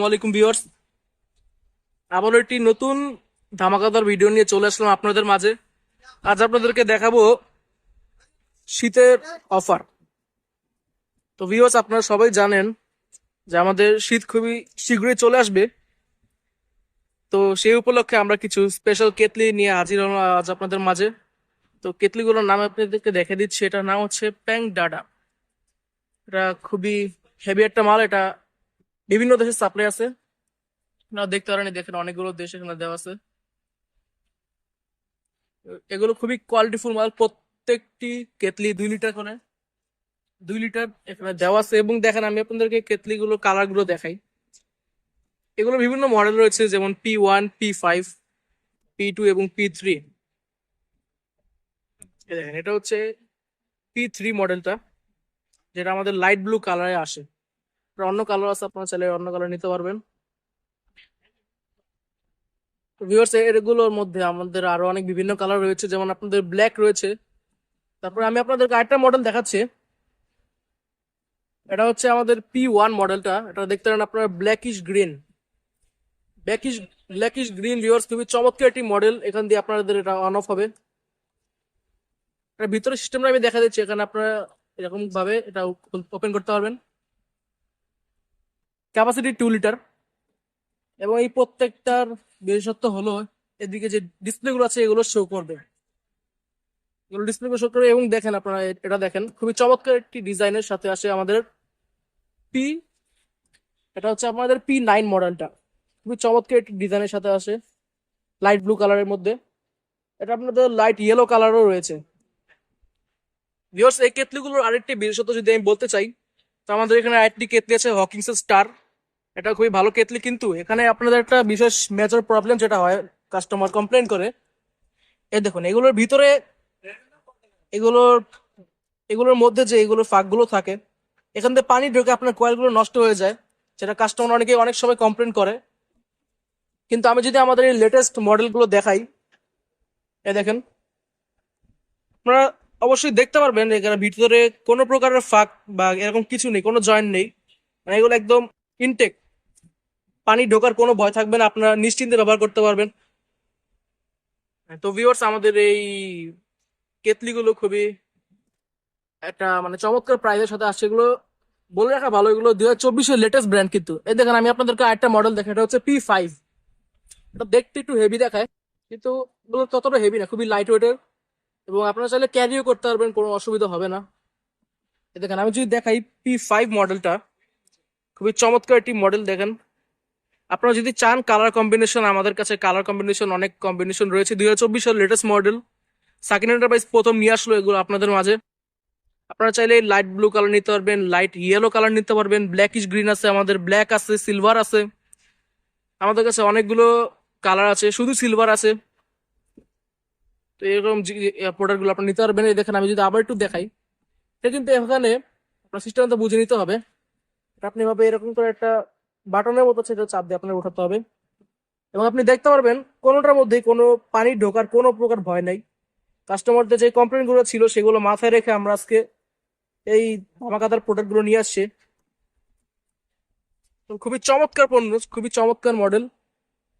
আসসালামু আলাইকুম ভিউয়ার্স। আবারও একটি নতুন ধামাকাদার ভিডিও নিয়ে চলে আসলাম আপনাদের মাঝে। আজ আপনাদেরকে দেখাবো শীতের অফার। তো ভিউয়ার্স, আপনারা সবাই জানেন যে আমাদের শীত খুবই শীঘ্রই চলে আসবে। তো সেই উপলক্ষে আমরা কিছু স্পেশাল কেতলি নিয়ে হাজির হলাম আজ আপনাদের মাঝে। তো কেতলিগুলোর নাম আপনাদেরকে দেখে দিচ্ছি। এটার নাম হচ্ছে প্যাং ডাডা। এটা খুবই হেভি একটা মাল, এটা বিভিন্ন দেশের সাপ্লাই আছে? আপনারা দেখতে পারেন দেখেন অনেকগুলো দেশ এখানে দেওয়া আছে। এগুলো খুবই কোয়ালিটিফুল মাল প্রত্যেকটি কেতলি দুই লিটার করে দুই লিটার এখানে দেওয়া আছে। এবং দেখেন আমি আপনাদেরকে কেতলি গুলো কালারগুলো দেখাই। এগুলো বিভিন্ন মডেল রয়েছে যেমন P one P five P two এবং পি থ্রি দেখেন এটা হচ্ছে পি থ্রি মডেলটা যেটা আমাদের লাইট ব্লু কালারে আসে। অন্য কালার আছে, আপনারা চাইলে অন্য কালার নিতে পারবেন। ভিউয়ার্স এগুলোর মধ্যে আমাদের আরও অনেক বিভিন্ন কালার রয়েছে, যেমন আপনাদের ব্ল্যাক রয়েছে। তারপরে আমি আপনাদেরকে আরেকটা মডেল দেখাচ্ছি। এটা হচ্ছে আমাদের পি ওয়ান মডেলটা এটা দেখতে পারেন আপনার blackish green blackish blackish green viewers খুবই চমৎকার একটি মডেল এখান দিয়ে আপনাদের এটা অন অফ হবে। এটার ভিতরে সিস্টেমটা আমি দেখা দিচ্ছি। এখানে আপনারা এরকম ভাবে এটা ওপেন করতে পারবেন। ক্যাপাসিটি টু লিটার এবং এই প্রত্যেকটার বিশেষত্ব হলো, এদিকে যে ডিসপ্লে গুলো আছে, এগুলো শো করবে। এগুলো ডিসপ্লে শো করবে এবং দেখেন আপনারা এটা দেখেন, খুবই চমৎকার একটি ডিজাইনের সাথে আসে আমাদের পি এটা হচ্ছে আমাদের পি নাইন মডেলটা খুবই চমৎকার একটি ডিজাইনের সাথে আসে লাইট ব্লু কালারের মধ্যে। এটা আপনাদের লাইট ইয়েলো কালারও রয়েছে। ভিউয়ার্স এই কেতলিগুলোর আরেকটি বিশেষত্ব যদি আমি বলতে চাই তো আমাদের এখানে আরেকটি কেতলি আছে হকিংস স্টার এটা খুবই ভালো কেতলি কিন্তু। এখানে আপনাদের একটা বিশেষ মেজর প্রবলেম যেটা হয় কাস্টমার কমপ্লেন করে। এ দেখুন, এগুলোর ভিতরে, এগুলোর এগুলোর মধ্যে যে এগুলোর ফাঁকগুলো থাকে, এখান থেকে পানি ঢোকে আপনার কয়েলগুলো নষ্ট হয়ে যায় সেটা কাস্টমার অনেকে অনেক সময় কমপ্লেন করে। কিন্তু আমি যদি আমাদের এই লেটেস্ট মডেলগুলো দেখাই, এ দেখেন আপনারা অবশ্যই দেখতে পারবেন এখানে ভিতরে কোনো প্রকারের ফাঁক বা এরকম কিছু নেই, কোনো জয়েন্ট নেই। মানে এগুলো একদম ইনটেক পানি ঢোকার কোনো ভয় থাকবে না, আপনারা নিশ্চিন্তে ব্যবহার করতে পারবেন। তো ভিউয়ার্স আমাদের এই কেতলিগুলো খুবই একটা মানে চমৎকার প্রাইজের সাথে আসছে। এগুলো বলে রাখা ভালো, এগুলো দুই হাজার চব্বিশের লেটেস্ট ব্র্যান্ড কিন্তু। এই দেখেন, আমি আপনাদেরকে আরেকটা মডেল দেখেন এটা হচ্ছে পি ফাইভ দেখতে একটু হেভি দেখায়, কিন্তু ততটা হেভি না, খুবই লাইট ওয়েটের এবং আপনারা চাইলে ক্যারিও করতে পারবেন, কোনো অসুবিধা হবে না। দেখেন, আমি যদি দেখাই পি ফাইভ মডেলটা খুবই চমৎকার একটি মডেল দেখেন। আপনারা যদি চান কালার কম্বিনেশন আমাদের কাছে কালার কম্বিনেশন অনেক কম্বিনেশন রয়েছে। দুই হাজার চব্বিশের লেটেস্ট মডেল সাকিন এন্টারপ্রাইজ প্রথম নিয়ে আসলো এগুলো আপনাদের মাঝে। আপনারা চাইলে লাইট ব্লু কালার নিতে পারবেন লাইট ইয়েলো কালার নিতে পারবেন ব্ল্যাকিশ গ্রিন আছে আমাদের ব্ল্যাক আছে সিলভার আছে। আমাদের কাছে অনেকগুলো কালার আছে, শুধু সিলভার আছে। তো এরকম প্রোডাক্টগুলো আপনারা নিতে পারবেন। এই দেখেন, আমি যদি আবার একটু দেখাই, এটা কিন্তু এখানে আপনার সিস্টেমটা বুঝে নিতে হবে। এটা আপনি ভাবে এরকম করে একটা বাটনের মতো সেটা চাপ দিয়ে আপনার উঠাতে হবে। এবং আপনি দেখতে পারবেন, কোনোটার মধ্যে কোনো পানি ঢোকার কোনো প্রকার ভয় নাই। কাস্টমারদের যে কমপ্লেনগুলো ছিল, সেগুলো মাথায় রেখে আমরা আজকে এই ধামাকাদার প্রোডাক্টগুলো নিয়ে আসছি। খুবই চমৎকার পণ্য, খুবই চমৎকার মডেল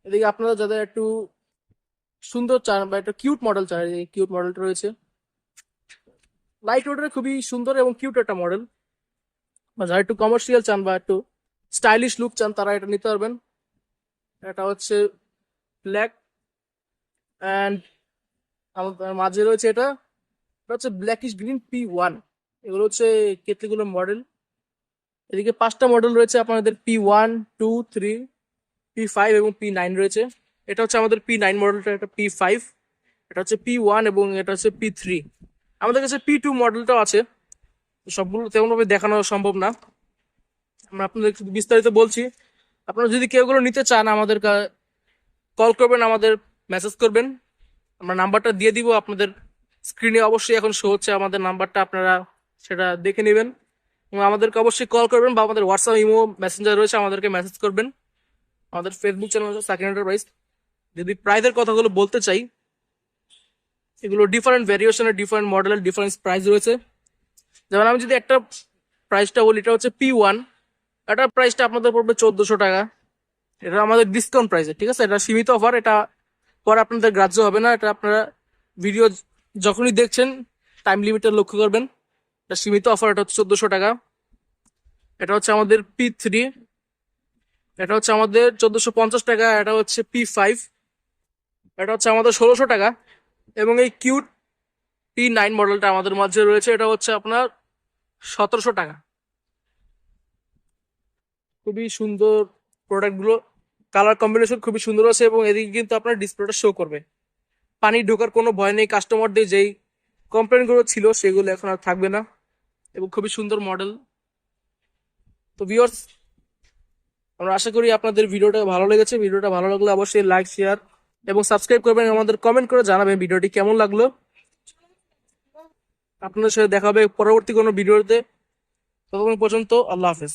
এদিকে আপনারা যাদের একটু সুন্দর বা একটা কিউট মডেল এই কিউট মডেলটা রয়েছে। লাইট ওয়েটের খুবই সুন্দর এবং কিউট একটা মডেল বা যারা একটু কমার্শিয়াল চান বা একটু স্টাইলিশ লুক চান, তারা এটা নিতে পারবেন। এটা হচ্ছে ব্ল্যাক অ্যান্ড আমাদের মাঝে রয়েছে এটা। এটা হচ্ছে black blackish green P one এগুলো হচ্ছে কেতলিগুলোর মডেল এদিকে পাঁচটা মডেল রয়েছে আপনাদের P one two three P five এবং পি নাইন রয়েছে। এটা হচ্ছে আমাদের পি নাইন মডেলটা এটা পি ফাইভ এটা হচ্ছে পি ওয়ান এবং এটা হচ্ছে পি থ্রি আমাদের কাছে পি টু মডেলটাও আছে। সবগুলো তেমনভাবে দেখানো সম্ভব না। আমরা আপনাদের বিস্তারিত বলছি। আপনারা যদি কেউ গুলো নিতে চান আমাদের কল করবেন, আমাদের মেসেজ করবেন। আমরা নাম্বারটা দিয়ে দিব আপনাদের স্ক্রিনে অবশ্যই এখন শো হচ্ছে আমাদের নাম্বারটা আপনারা সেটা দেখে নেবেন। এবং আমাদেরকে অবশ্যই কল করবেন বা আমাদের হোয়াটসঅ্যাপ ইমো মেসেঞ্জার রয়েছে, আমাদেরকে মেসেজ করবেন। আমাদের ফেসবুক চ্যানেল হচ্ছে সাকিন এন্টারপ্রাইজ যদি প্রাইজের কথাগুলো বলতে চাই, এগুলো ডিফারেন্ট ভ্যারিয়েশনের ডিফারেন্ট মডেলের ডিফারেন্ট প্রাইস রয়েছে। যেমন আমি যদি একটা প্রাইসটা বলি, এটা হচ্ছে পি ওয়ান এটার প্রাইসটা আপনাদের পড়বে চোদ্দোশো টাকা। এটা আমাদের ডিসকাউন্ট প্রাইসে ঠিক আছে? এটা সীমিত অফার এটা পরে আপনাদের গ্রাহ্য হবে না। এটা আপনারা ভিডিও যখনই দেখছেন টাইম লিমিটটা লক্ষ্য করবেন। এটা সীমিত অফার এটা হচ্ছে চোদ্দোশো টাকা। এটা হচ্ছে আমাদের পি থ্রি এটা হচ্ছে আমাদের চোদ্দোশো পঞ্চাশ টাকা, এটা হচ্ছে পি ফাইভ এটা হচ্ছে আমাদের ষোলোশো টাকা। এবং এই কিউট পি নাইন মডেলটা আমাদের মাঝে রয়েছে, এটা হচ্ছে আপনার সতেরোশো টাকা। খুবই সুন্দর প্রোডাক্টগুলো কালার কম্বিনেশন খুবই সুন্দর আছে এবং এদিকে কিন্তু আপনার ডিসপ্লেটা শো করবে। পানি ঢোকার কোনো ভয় নেই কাস্টমারদের যেই কমপ্লেনগুলো ছিল সেগুলো এখন আর থাকবে না। এবং খুবই সুন্দর মডেল তো ভিওর্স আমরা আশা করি আপনাদের ভিডিওটা ভালো লেগেছে। ভিডিওটা ভালো লাগলে অবশ্যই লাইক শেয়ার এবং সাবস্ক্রাইব করবেন, আমাদের কমেন্ট করে জানাবেন ভিডিওটি কেমন লাগল। আপনাদের সাথে দেখা হবে পরবর্তী কোনো ভিডিওতে। ততক্ষণ পর্যন্ত আল্লাহ হাফেজ।